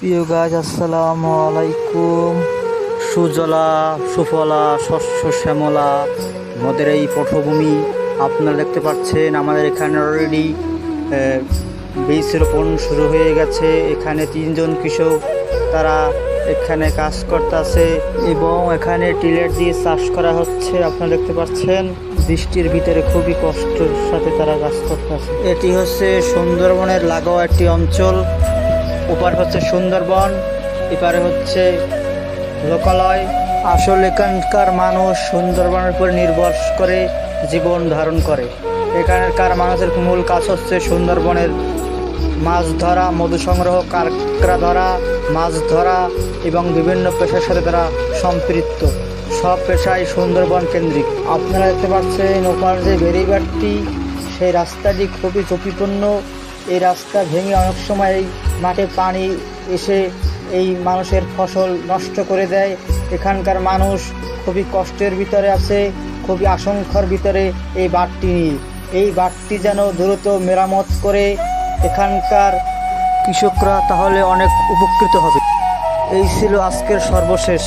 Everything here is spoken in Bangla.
প্রিয় গাছ, আসসালামু আলাইকুম। সুজলা, সুফলা, শস্য, শ্যামলা, আমাদের এই পটভূমি আপনারা দেখতে পাচ্ছেন, আমাদের এখানে অলরেডি বীজ রোপণ শুরু হয়ে গেছে। এখানে তিনজন কৃষক, তারা এখানে কাজ করতেছে এবং এখানে টিলের দিয়ে চাষ করা হচ্ছে, আপনারা দেখতে পাচ্ছেন। বৃষ্টির ভিতরে খুবই কষ্টের সাথে তারা কাজ করতেছে। এটি হচ্ছে সুন্দরবনের লাগোয়া একটি অঞ্চল। ওপার হচ্ছে সুন্দরবন, এপারে হচ্ছে লোকালয়। আসলে এখানকার মানুষ সুন্দরবনের উপর নির্ভর করে জীবন ধারণ করে। এখানকার মানুষের মূল কাজ হচ্ছে সুন্দরবনের মাছ ধরা, মধু সংগ্রহ, কাঁকড়া ধরা, মাছ ধরা এবং বিভিন্ন পেশার সাথে তারা সম্পৃক্ত। সব পেশাই সুন্দরবন কেন্দ্রিক। আপনারা দেখতে পাচ্ছেন ওপার যে বেরিবারটি সেই রাস্তাটি খুবই ঝুঁকিপূর্ণ। এই রাস্তা ভেঙে অনেক সময় এই মাঠে পানি এসে এই মানুষের ফসল নষ্ট করে দেয়। এখানকার মানুষ খুবই কষ্টের ভিতরে আছে, খুবই আশঙ্কার ভিতরে এই বাঁধটি নিয়ে। এই বাঁধটি যেন দ্রুত মেরামত করে এখানকার কৃষকরা তাহলে অনেক উপকৃত হবে। এই ছিল আজকের সর্বশেষ।